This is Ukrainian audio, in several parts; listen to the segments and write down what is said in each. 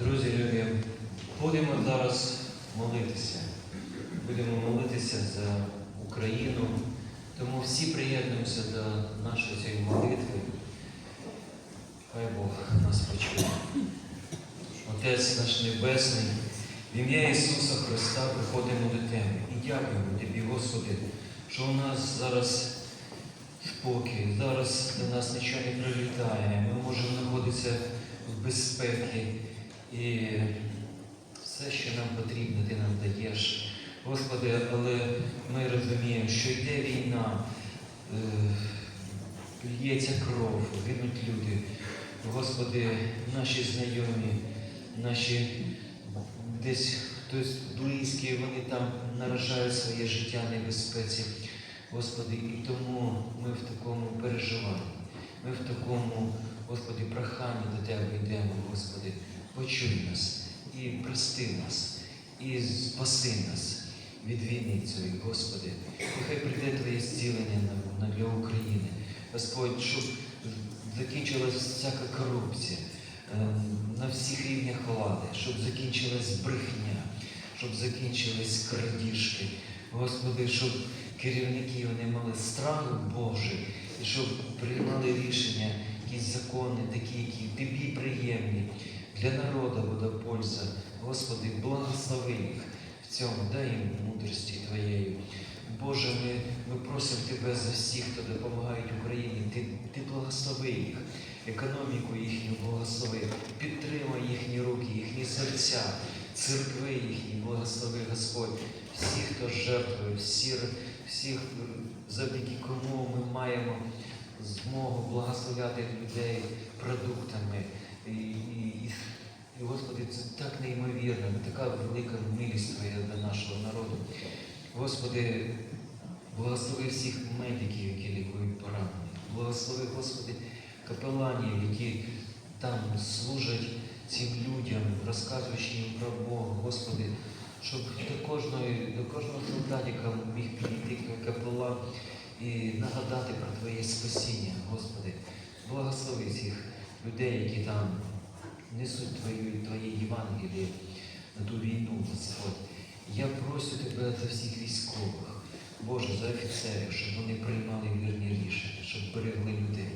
Друзі, любі, будемо зараз молитися. Будемо молитися за Україну. Тому всі приєднуємося до нашої цієї молитви. Хай Бог нас почує. Отець наш Небесний, в ім'я Ісуса Христа приходимо до Тебе і дякуємо Тобі, Господи, що у нас зараз спокій, зараз до нас нічого не прилітає. Ми можемо знаходитися в безпеці. І все, що нам потрібно, ти нам даєш. Господи, але ми розуміємо, що йде війна, е, лється кров, гинуть люди. Господи, наші знайомі, наші десь хтось близький, вони там наражають своє життя небезпеці. Господи, і тому ми в такому переживанні, ми в такому, Господи, проханні до Тебе йдемо, Господи, почуй нас і прости нас, і спаси нас від війни цієї, Господи. Нехай прийде Твоє зцілення для України. Господь, щоб закінчилась всяка корупція е, на всіх рівнях влади, щоб закінчилась брехня, щоб закінчились крадіжки. Господи, щоб керівники вони мали страх Божий, і щоб приймали рішення, якісь закони, такі, які тобі приємні, для народу буде польза. Господи, благослови їх в цьому, дай їм мудрості Твоєї. Боже, ми, ми просимо Тебе за всіх, хто допомагають Україні. Ти, ти благослови їх, економіку їхню благослови, підтримай їхні руки, їхні серця, церкви їхні, благослови Господь. Всі, хто жертвує, всі, всіх, завдяки кому ми маємо змогу благословляти людей продуктами. Так така велика милість Твоя до нашого народу. Господи, благослови всіх медиків, які лікують поранених. Благослови, Господи, капеланів, які там служать цим людям, розказуючи їм про Бога, Господи, щоб до кожної, до кожного солдатика міг підійти капелан і нагадати про Твоє спасіння, Господи. Благослови цих людей, які там несуть Твою, Твоє Євангеліє на ту війну, Господь. Я прошу Тебе за всіх військових, Боже, за офіцерів, щоб вони приймали вірні рішення, щоб берегли людей.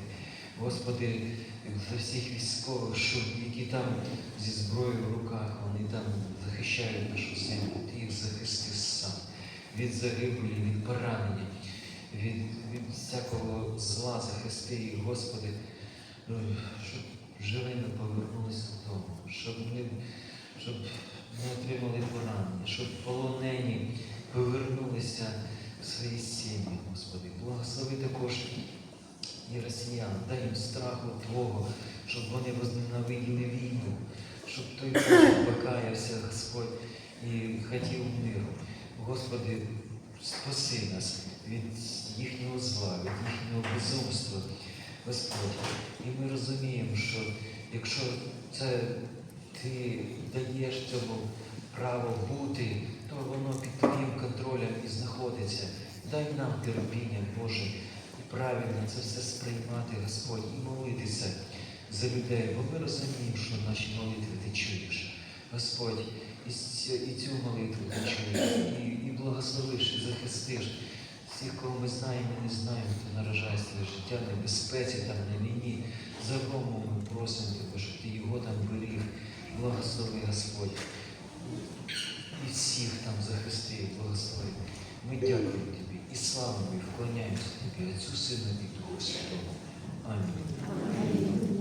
Господи, за всіх військових, щоб які там зі зброєю в руках, вони там захищають нашу землю, ти їх захисти сам від загибелі, від поранення, від, від всякого зла захисти їх, Господи, ну, щоб живими повернулися додому, щоб не, щоб не отримали поранення, щоб полонені повернулися в свої сім'ї, Господи. Благослови також і росіян, дай їм страху Твого, щоб вони возненавиділи війну, щоб той кожен покаявся, Господь, і хотів миру. Господи, спаси нас від їхнього зла, від їхнього безумства, Господь. І ми розуміємо, що якщо це ти даєш цьому право бути, то воно під твоїм контролем і знаходиться. Дай нам терпіння, Боже, і правильно це все сприймати, Господь, і молитися за людей, бо ми розуміємо, що наші молитви ти чуєш. Господь, і, цю молитву ти чуєш, і, і благословиш, і захистиш всіх, кого ми знаємо і не знаємо, хто наражає своє життя в небезпеці, там на війні. За Рому ми просимо тебе, щоб ти його там беріг. Благослови, Господь. І всіх там захисти, благослови. Ми дякуємо Тобі і славимо, і вклоняємося Тобі, Отцю, Сину і Духу Святому. Амінь.